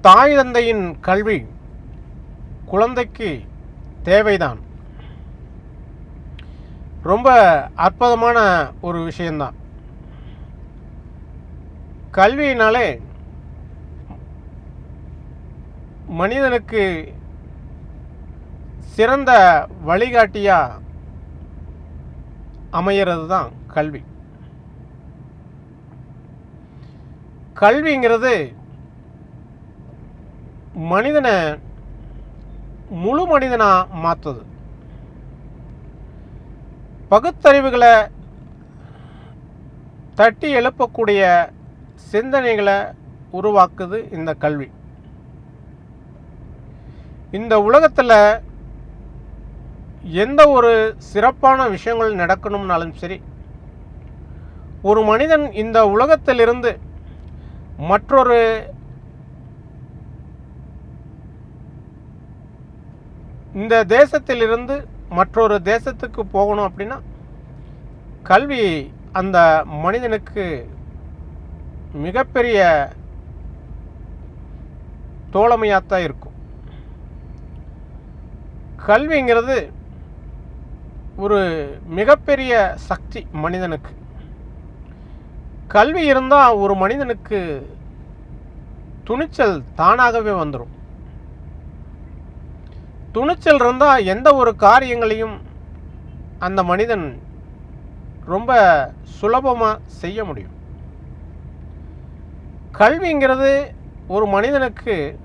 தாய் தந்தையின் கல்வி குழந்தைக்கு தேவைதான். ரொம்ப அற்புதமான ஒரு விஷயந்தான். கல்வியினாலே மனிதனுக்கு சிறந்த வழிகாட்டியா அமையிறது தான் கல்வி. கல்விங்கிறது மனிதனை முழு மனிதனாக மாற்றுது பகுத்தறிவுகளை தட்டி எழுப்பக்கூடிய சிந்தனைகளை உருவாக்குது இந்த கல்வி. இந்த உலகத்தில் எந்த ஒரு சிறப்பான விஷயங்கள் நடக்கணும்னாலும் சரி ஒரு மனிதன் இந்த உலகத்திலிருந்து மற்றொரு இந்த தேசத்திலிருந்து மற்றொரு தேசத்துக்கு போகணும் அப்படின்னா கல்வி அந்த மனிதனுக்கு மிகப்பெரிய தோழமையாகத்தான் இருக்கும். கல்விங்கிறது ஒரு மிகப்பெரிய சக்தி மனிதனுக்கு. கல்வி இருந்தால் ஒரு மனிதனுக்கு துணிச்சல் தானாகவே வந்துடும் துணிச்சல் இருந்தால் எந்த ஒரு காரியங்களையும் அந்த மனிதன் ரொம்ப சுலபமாக செய்ய முடியும். கல்விங்கிறது ஒரு மனிதனுக்கு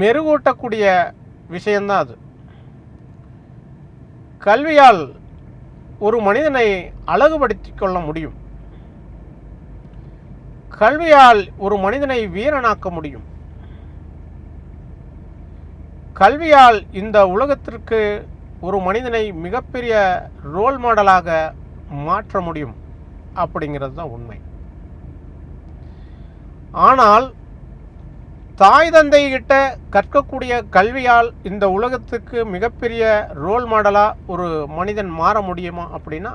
மெருகூட்டக்கூடிய விஷயந்தான் அது. கல்வியால் ஒரு மனிதனை அழகுபடுத்தி கொள்ள முடியும். கல்வியால் ஒரு மனிதனை வீரனாக்க முடியும். கல்வியால் இந்த உலகத்திற்கு ஒரு மனிதனை மிகப்பெரிய ரோல் மாடலாக மாற்ற முடியும் அப்படிங்கிறது தான் உண்மை. ஆனால் தாய் தந்தை கிட்ட கற்கக்கூடிய கல்வியால் இந்த உலகத்துக்கு மிகப்பெரிய ரோல் மாடலாக ஒரு மனிதன் மாற முடியுமா அப்படின்னா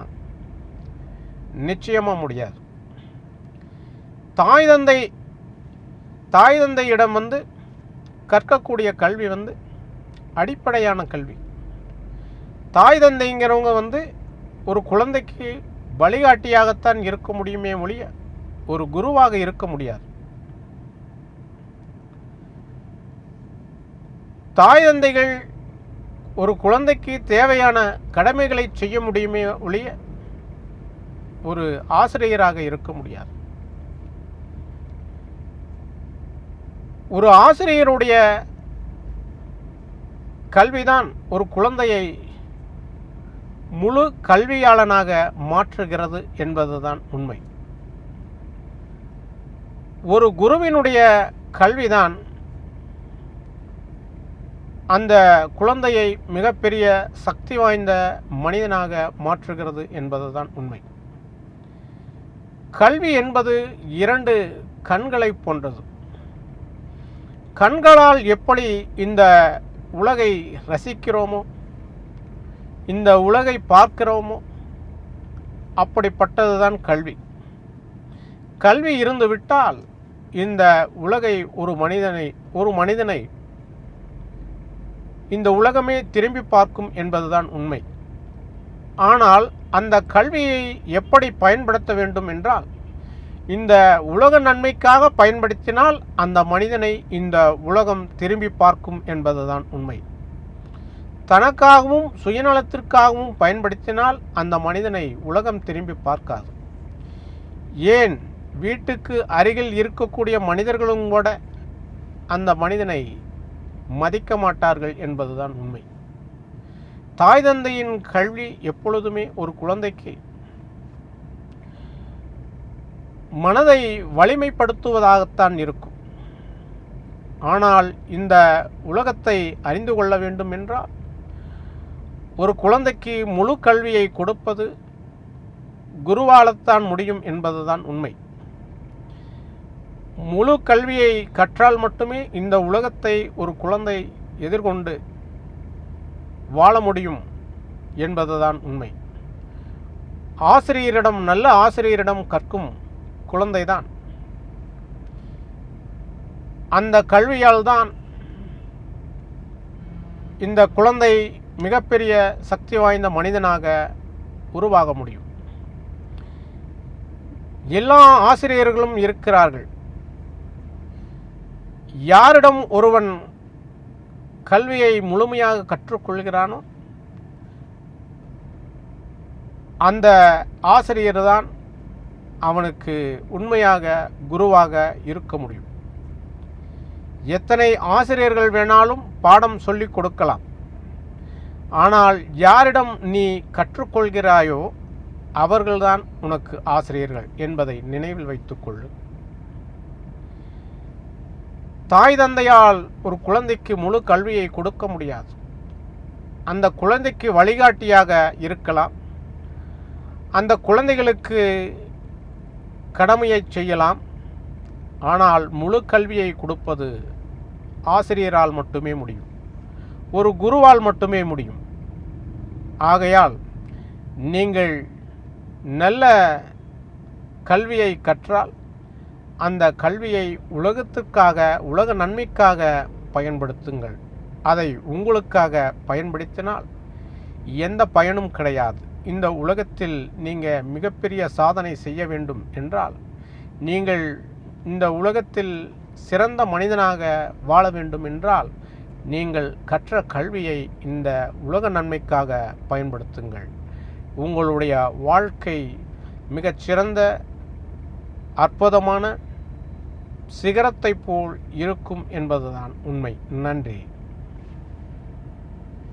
நிச்சயமாக முடியாது. தாய் தந்தை தாய் தந்தையிடம் வந்து கற்கக்கூடிய கல்வி வந்து அடிப்படையான கல்வி. தாய் தந்தைங்கிறவங்க வந்து ஒரு குழந்தைக்கு வழிகாட்டியாகத்தான் இருக்க முடியுமே ஒழிய ஒரு குருவாக இருக்க முடியாது. தாய் தந்தைகள் ஒரு குழந்தைக்கு தேவையான கடமைகளை செய்ய முடியுமே ஒழிய ஒரு ஆசிரியராக இருக்க முடியாது. ஒரு ஆசிரியருடைய கல்விதான் ஒரு குழந்தையை முழு கல்வியாளனாக மாற்றுகிறது என்பதுதான் உண்மை. ஒரு குருவினுடைய கல்விதான் அந்த குழந்தையை மிகப்பெரிய சக்தி வாய்ந்த மனிதனாக மாற்றுகிறது என்பதுதான் உண்மை. கல்வி என்பது இரண்டு கண்களை போன்றது. கண்களால் எப்படி இந்த உலகை ரசிக்கிறோமோ? இந்த உலகை பார்க்கிறோமோ? அப்படிப்பட்டதுதான் கல்வி. கல்வி இருந்து விட்டால் இந்த உலகை ஒரு மனிதனை ஒரு மனிதனை இந்த உலகமே திரும்பி பார்க்கும் என்பதுதான் உண்மை. ஆனால் அந்த கல்வியை எப்படி பயன்படுத்த வேண்டும் என்றால் இந்த உலக நன்மைக்காக பயன்படுத்தினால் அந்த மனிதனை இந்த உலகம் திரும்பி பார்க்கும் என்பதுதான் உண்மை. தனக்காகவும் சுயநலத்திற்காகவும் பயன்படுத்தினால் அந்த மனிதனை உலகம் திரும்பி பார்க்காது. ஏன்? வீட்டுக்கு அருகில் இருக்கக்கூடிய மனிதர்களும் கூட அந்த மனிதனை மதிக்க மாட்டார்கள் என்பதுதான் உண்மை. தாய் தந்தையின் கல்வி எப்பொழுதுமே ஒரு குழந்தைக்கு மனதை வலிமைப்படுத்துவதாகத்தான் இருக்கும். ஆனால் இந்த உலகத்தை அறிந்து கொள்ள வேண்டும் என்றால் ஒரு குழந்தைக்கு முழு கல்வியை கொடுப்பது குருவாலத்தான் முடியும் என்பதுதான் உண்மை. முழு கல்வியை கற்றால் மட்டுமே இந்த உலகத்தை ஒரு குழந்தை எதிர்கொண்டு வாழ முடியும் என்பதுதான் உண்மை. ஆசிரியரிடம் நல்ல ஆசிரியரிடம் கற்கும் குழந்தைதான். அந்த கல்வியால் தான் இந்த குழந்தை மிகப்பெரிய சக்தி வாய்ந்த மனிதனாக உருவாக முடியும். எல்லா ஆசிரியர்களும் இருக்கிறார்கள். யாரிடம் ஒருவன் கல்வியை முழுமையாக கற்றுக்கொள்கிறானோ அந்த ஆசிரியர் தான் அவனுக்கு உண்மையாக குருவாக இருக்க முடியும். எத்தனை ஆசிரியர்கள் வேணாலும் பாடம் சொல்லிக் கொடுக்கலாம். ஆனால் யாரிடம் நீ கற்றுக்கொள்கிறாயோ அவர்கள்தான் உனக்கு ஆசிரியர்கள் என்பதை நினைவில் வைத்துக்கொள்ளு தாய் தந்தையால் ஒரு குழந்தைக்கு முழு கல்வியை கொடுக்க முடியாது. அந்த குழந்தைக்கு வழிகாட்டியாக இருக்கலாம். அந்த குழந்தைகளுக்கு கடமையை செய்யலாம். ஆனால் முழு கல்வியை கொடுப்பது ஆசிரியரால் மட்டுமே முடியும். ஒரு குருவால் மட்டுமே முடியும். ஆகையால் நீங்கள் நல்ல கல்வியை கற்றால் அந்த கல்வியை உலகத்திற்காக உலக நன்மைக்காக பயன்படுத்துங்கள். அதை உங்களுக்காக பயன்படுத்தினால் எந்த பயனும் கிடையாது. இந்த உலகத்தில் நீங்கள் மிகப்பெரிய சாதனை செய்ய வேண்டும் என்றால் நீங்கள் இந்த உலகத்தில் சிறந்த மனிதனாக வாழ வேண்டும் என்றால் நீங்கள் கற்ற கல்வியை இந்த உலக நன்மைக்காக பயன்படுத்துங்கள். உங்களுடைய வாழ்க்கை மிகச்சிறந்த அற்புதமான சிகரத்தை போல் இருக்கும் என்பதுதான் உண்மை. நன்றி.